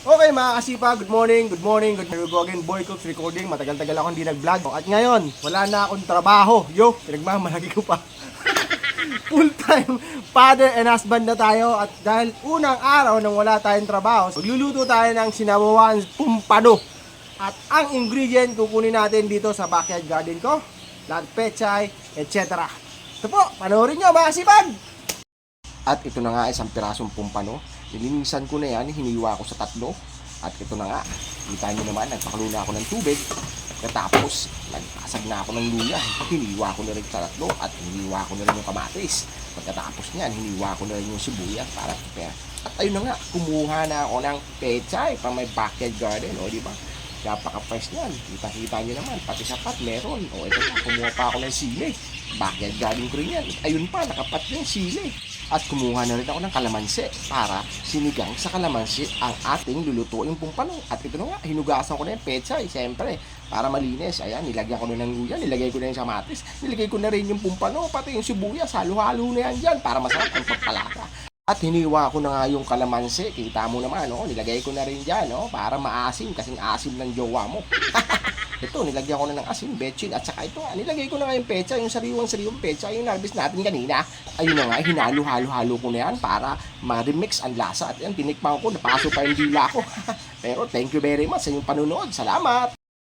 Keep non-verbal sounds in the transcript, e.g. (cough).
Okay mga kasipa, good morning, good morning, good morning. Go again, Boy Cooks Recording. Matagal-tagal ako hindi nag-vlog. At ngayon, wala na akong trabaho. Yo, pinagmamalagi ko pa. (laughs) Full-time father and husband na tayo. At dahil unang araw nang wala tayong trabaho, magluluto tayo ng sinabawan pumpano. At ang ingredient kukunin natin dito sa backyard garden ko, lahat pechay, etc. Ito po, panoorin nyo mga kasipag! At ito na nga isang pirasong pumpano. Nilinisan ko na yan, hiniwa ko sa tatlo. At ito na nga, kita nyo naman, nagpakalo na ako ng tubig. Katapos, nagpasag na ako ng luya. Hiniwa ko na rin sa tatlo at hiniwa ko na rin yung kamatis. Pagkatapos niyan, hiniwa ko na rin yung sibuyas para prepare. At ayun na nga, kumuha na ako ng pechay pang may backyard garden, o di ba? Napaka-fresh niyan. Kita-kita nyo naman, pati sapat meron. O ito pa, kumuha pa ako ng sili. Backyard garden ko rin yan. Ayun pa, nakapat yung sili. At kumuha na rin ako ng kalamansi para sinigang sa kalamansi ang ating lulutuin pumpano. At ito na nga, hinugasan ko na yung pechay, siyempre, para malinis. Ayan, nilagyan ko na ng luya, nilagay ko na yung samatis, nilagay ko na rin yung pumpano, pati yung sibuyas, halo-halo na yan dyan para masarap ang pagpalata. At hiniwa ko na nga yung kalamansi, kita mo naman, no? nilagay ko na rin dyan, no? para maasim, kasing asim ng jowa mo. (laughs) ito, nilagyan ko na ng asin, betchin, at saka ito, nga, nilagay ko na nga yung pecha, yung sariwang-sariwang pecha, yung narbis natin kanina. Ayun na nga, hinalo-halo-halo ko na yan para ma-remix ang lasa. At yan, tinikman ko, napaso pa yung dila ko. (laughs) Pero thank you very much sa inyong panunood. Salamat!